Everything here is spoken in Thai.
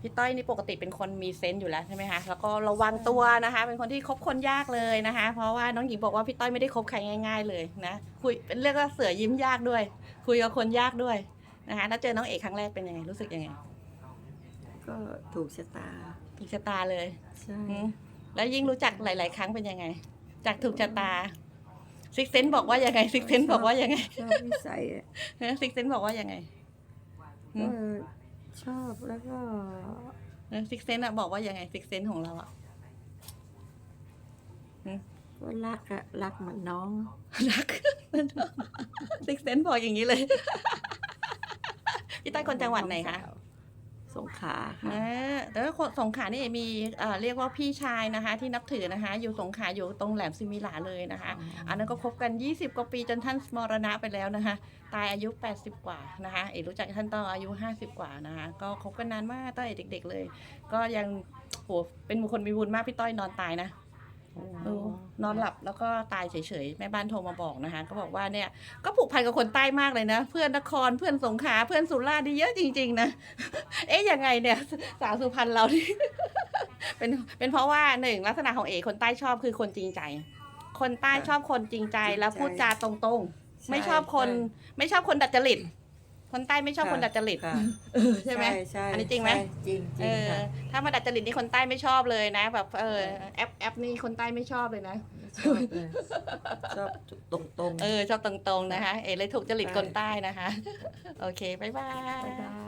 พี่ต้อยนี่ปกติเป็นคนมีเซนส์อยู่แล้วใช่ไหมคะแล้วก็ระวังตัวนะคะ เป็นคนที่คบคนยากเลยนะคะ เพราะว่าน้องหญิงบอกว่าพี่ต้อยไม่ได้คบใครง่าย ๆ เลยนะคุยเป็นเรียกว่าเสือยิ้มยากด้วย คุยกับคนยากด้วยนะคะแล้วเจอน้องเอกครั้งแรกเป็นยังไงรู้สึกยังไงก็ถูกชะตาถูกชะตาเลยใช่อืมแล้วยิ่งรู้จักหลาย ๆ ครั้งเป็นยังไง จากถูกชะตาซิกเซนบอกว่ายังไงซิกเซนบอกว่ายังไงชอบนิสัยอะซิกเซนบอกว่ายังไง อืก็ม ชอบแล้วก็ซิกเซนอะบอกว่ายังไงซิกเซนของเราอะก็รักอะรักเหมือนน้อง รักซิกเซนบอกอย่างนี้เลย พี่ต้อยคนจังหวัดไหนคะ สงขลาค่ะอ่าแต่ว่าคนสงขลานี่มีเอ่อเรียกว่าพี่ชายนะคะ ที่นับถือนะคะ อยู่สงขลาอยู่ตรงแหลมซิมิลาเลยนะคะ อันนั้นก็คบกัน 20 กว่าปีจนท่านมรณะไปแล้วนะคะ ตายอายุ 80 กว่านะคะเอกรู้จักท่านตอนอายุ 50 กว่านะคะ ก็คบกันนานมากตั้งแต่เด็ก ๆ เลย ก็ยังโหเป็นบุคคลมีบุญมากพี่ต้อยนอนตายนะ เออนอนหลับแล้วก็ตายเฉยๆ แม่บ้านโทรมาบอกนะคะ ก็บอกว่าเนี่ยก็ผูกพันกับคนใต้มากเลยนะ เพื่อนนครเพื่อนสงขลาเพื่อนสุราษฎร์นี่เยอะจริง ๆ นะ เอ๊ะยังไงเนี่ยสาวสุพรรณเรานี่เป็นเป็นเพราะว่าหนึ่งลักษณะของเอกคนใต้ชอบคือคนจริงใจ คนใต้ชอบคนจริงใจแล้วพูดจาตรงๆ ไม่ชอบคนไม่ชอบคนดัดจริต คนใต้ไม่ชอบคนดัดจริตค่ะใช่ไหมใช่อันนี้จริงไหมใช่จริงจเอริงอค่ะถ้ามาดัดจริตนี่คนใต้ไม่ชอบเลยนะ แบบเออแอปแอปนี่คนใต้ไม่ชอบเลยนะชอบเลยชอบตรงตรงๆเออชอบตรงๆนะคะ เอเลยถูกจริตใช่คนใต้นะคะ โอเค บ๊ายบาบ๊ายยบาย